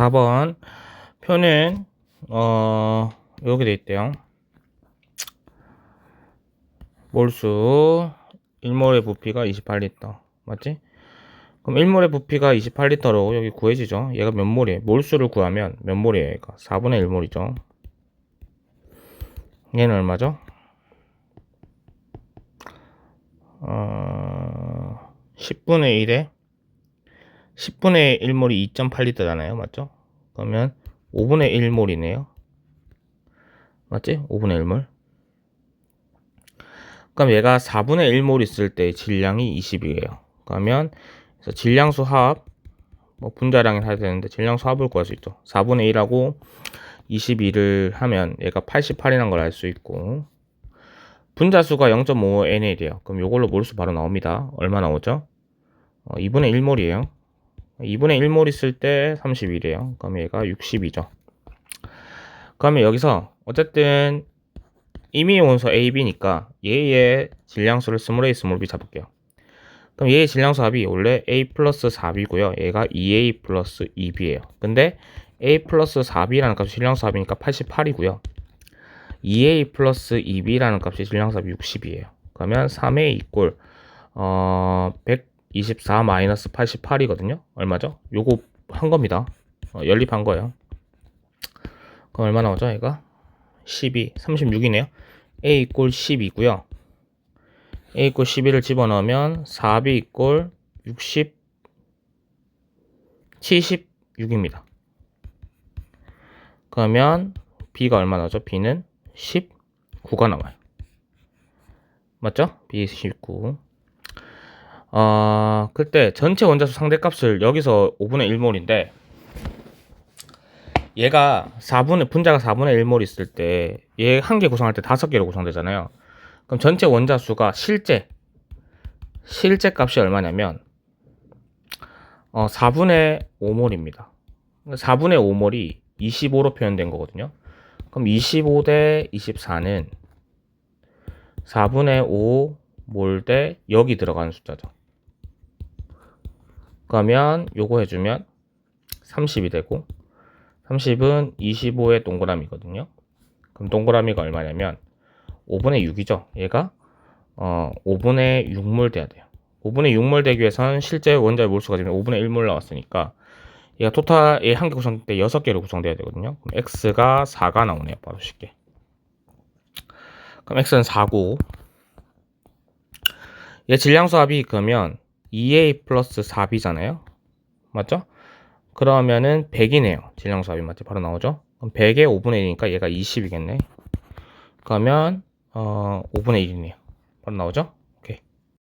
4번 표는 어 여기 돼 있대요. 몰수 1몰의 부피가 28리터 맞지? 그럼 1몰의 부피가 28리터로 여기 구해지죠. 얘가 몇 몰이에요? 몰수를 구하면 몇 몰이에요? 얘가 4분의 1몰이죠. 얘는 얼마죠? 어, 10분의 1에 10분의 1몰이 2.8리터잖아요. 맞죠? 그러면 5분의 1몰이네요. 맞지? 5분의 1몰. 그럼 얘가 4분의 1몰 있을 때 질량이 20이에요. 그러면 질량수 합, 뭐 분자량을 해야 되는데 질량수 합을 구할 수 있죠. 4분의 1하고 22를 하면 얘가 88이라는 걸 알 수 있고 분자수가 0.5NL이에요. 그럼 이걸로 몰수 바로 나옵니다. 얼마 나오죠? 어, 2분의 1몰이에요. 2분의 1몰 있을 때 31이에요. 그럼 얘가 62죠. 그러면 여기서 어쨌든 이미 원소 AB니까 얘의 질량수를 스몰 A, 스몰 B 잡을게요. 그럼 얘의 질량수 합이 원래 A 플러스 4B고요. 얘가 2A 플러스 2B예요. 근데 A 플러스 4B라는 값이 질량수 합이니까 88이고요. 2A 플러스 2B라는 값이 질량수 합이 60이에요. 그러면 3A 이꼴 어, 100 24-88이거든요. 얼마죠? 요거 한 겁니다. 어, 연립한 거예요. 그럼 얼마 나오죠? 얘가 12, 36이네요. A 꼴 10이고요. A 꼴 11을 집어넣으면 4B 꼴 60, 76입니다. 그러면 B가 얼마 나오죠? B는 19가 나와요. 맞죠? B 19. 어, 그때 전체 원자수 상대값을 여기서 5분의 1몰인데 얘가 4분의 분자가 4분의 1몰 있을 때 얘 한 개 구성할 때 다섯 개로 구성되잖아요. 그럼 전체 원자수가 실제 실제 값이 얼마냐면 어 4분의 5몰입니다. 4분의 5몰이 25로 표현된 거거든요. 그럼 25 대 24는 4분의 5몰 대 여기 들어가는 숫자죠. 그러면 요거 해주면 30이 되고 30은 25의 동그라미거든요. 그럼 동그라미가 얼마냐면 5분의 6이죠. 얘가 어 5분의 6몰 돼야 돼요. 5분의 6몰 되기 위해서는 실제 원자의 몰수가 지금 5분의 1몰 나왔으니까 얘가 토탈 얘한개 구성될 때 6개로 구성돼야 되거든요. 그럼 x가 4가 나오네요. 바로 쉽게. 그럼 x는 4고 얘 질량수 합이 그러면 2a 플러스 4b잖아요. 맞죠? 그러면은 100이네요. 질량수 합이 맞죠? 바로 나오죠? 그럼 100에 5분의 1이니까 얘가 20이겠네. 그러면 어 5분의 1이네요. 바로 나오죠?